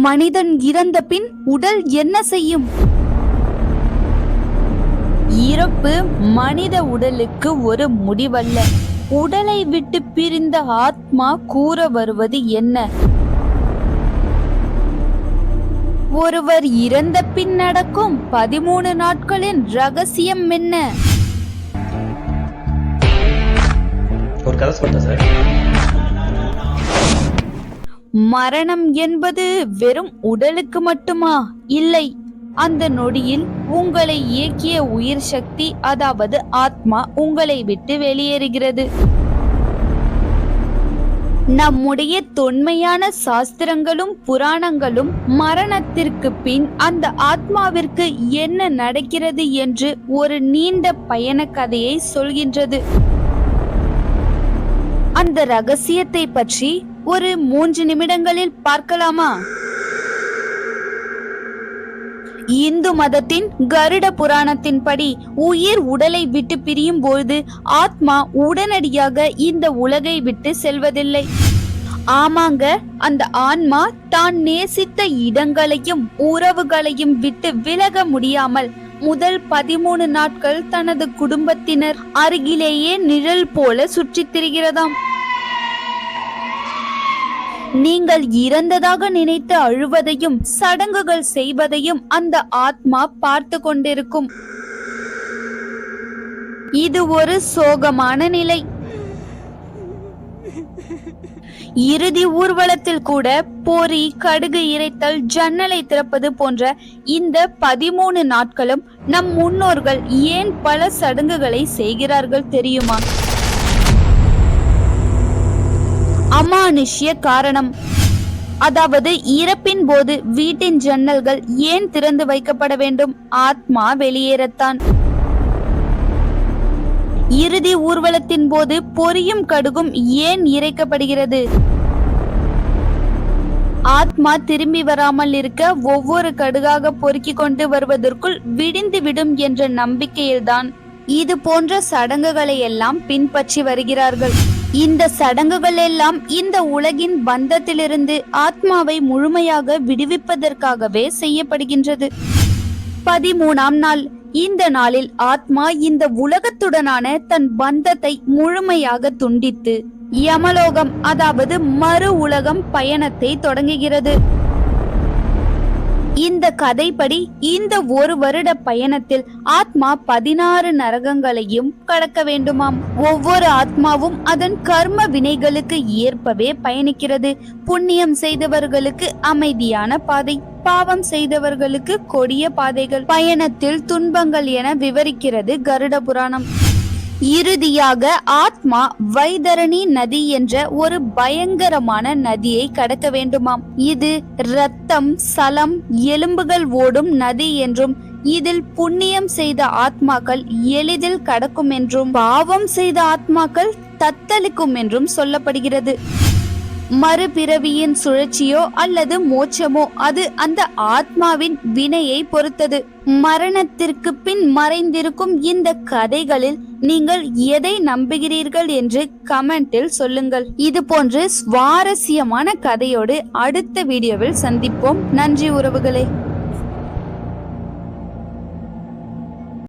மனிதன் இறந்த பின் உடல் என்ன செய்யும்? இறப்பு மனித உடலுக்கு ஒரு முடிவல்ல. உடலை விட்டு பிரிந்த ஆத்மா கூற வருவது என்ன? ஒருவர் இறந்த பின் நடக்கும் பதிமூணு நாட்களின் ரகசியம் என்ன? ஒரு கதை சொல்லிட்டேன் சார். மரணம் என்பது வெறும் உடலுக்கு மட்டுமா? இல்லை. அந்த நொடியில் உங்களை இயக்கிய உயிர் சக்தி அதாவது ஆத்மா உங்களை விட்டு வெளியேறுகிறது. நம்முடைய தொன்மையான சாஸ்திரங்களும் புராணங்களும் மரணத்திற்கு பின் அந்த ஆத்மாவிற்கு என்ன நடக்கிறது என்று ஒரு நீண்ட பயண கதையை சொல்கின்றது. அந்த ரகசியத்தை பற்றி ஒரு மூன்று நிமிடங்களில் பார்க்கலாமா? இந்து மதத்தின் கருட புராணத்தின்படி உயிர் உடலை விட்டு பிரியும் பொழுது ஆத்மா உடனடியாக இந்த உலகை விட்டு செல்வதில்லை. ஆமாங்க அந்த ஆன்மா தான் நேசித்த இடங்களையும் உறவுகளையும் விட்டு விலக முடியாமல் முதல் பதிமூணு நாட்கள் தனது குடும்பத்தினர் அருகிலேயே நிழல் போல சுற்றித் திரிகிறதாம். நீங்கள் இறந்ததாக நினைத்து அழுவதையும் சடங்குகள் செய்வதையும் அந்த ஆத்மா பார்த்து கொண்டிருக்கும். இது ஒரு சோகமான நிலை. இறுதி ஊர்வலத்தில் கூட பொறி கடுகு இறைத்தல் ஜன்னலை திறப்பது போன்ற இந்த பதிமூணு நாட்களும் நம் முன்னோர்கள் ஏன் பல சடங்குகளை செய்கிறார்கள் தெரியுமா? அமானுஷ்ய காரணம். அதாவது இறப்பின் போது வீட்டின் ஜன்னல்கள் ஏன் திறந்து வைக்கப்பட வேண்டும்? ஆத்மா வெளியேறத்தான். இறுதி ஊர்வலத்தின் போது பொரியும் கடுகும் ஏன் இறைக்கப்படுகிறது? ஆத்மா திரும்பி வராமல் இருக்க ஒவ்வொரு கடுகாக பொறுக்கிக் கொண்டு வருவதற்குள் விடிந்து விடும் என்ற நம்பிக்கையில்தான். இது போன்ற சடங்குகளை எல்லாம் பின்பற்றி வருகிறார்கள். இந்த சடங்குகள் எல்லாம் இந்த உலகின் பந்தத்திலிருந்து ஆத்மாவை முழுமையாக விடுவிப்பதற்காகவே செய்யப்படுகின்றது. பதிமூணாம் நாள். இந்த நாளில் ஆத்மா இந்த உலகத்துடனான தன் பந்தத்தை முழுமையாக துண்டித்து யமலோகம் அதாவது மறு உலகம் பயணத்தை தொடங்குகிறது. இந்த கதைப்படி இந்த ஒரு வருட பயணத்தில் ஆத்மா பதினாறு நரகங்களையும் கடக்க வேண்டுமாம். ஒவ்வொரு ஆத்மாவும் அதன் கர்ம வினைகளுக்கு ஏற்பவே பயணிக்கிறது. புண்ணியம் செய்தவர்களுக்கு அமைதியான பாதை பாவம் செய்தவர்களுக்கு கொடிய பாதைகள் பயணத்தில் துன்பங்கள் என விவரிக்கிறது கருட புராணம். இறுதியாக ஆத்மா வைதரணி நதி என்ற ஒரு பயங்கரமான நதியை கடக்க வேண்டுமாம். இது ரத்தம் சலம் எலும்புகள் ஓடும் நதி என்றும் இதில் புண்ணியம் செய்த ஆத்மாக்கள் எளிதில் கடக்கும் என்றும் பாவம் செய்த ஆத்மாக்கள் தத்தளிக்கும் என்றும் சொல்லப்படுகிறது. மறுபிறவியின் சுழற்சியோ அல்லது மோட்சமோ அது அந்த ஆத்மாவின் வினையை பொறுத்தது. மரணத்திற்கு பின் மறைந்திருக்கும் இந்த கதைகளில் நீங்கள் எதை நம்புகிறீர்கள் என்று கமெண்டில் சொல்லுங்கள். இது போன்று சுவாரஸ்யமான கதையோடு அடுத்த வீடியோவில் சந்திப்போம். நன்றி உறவுகளே.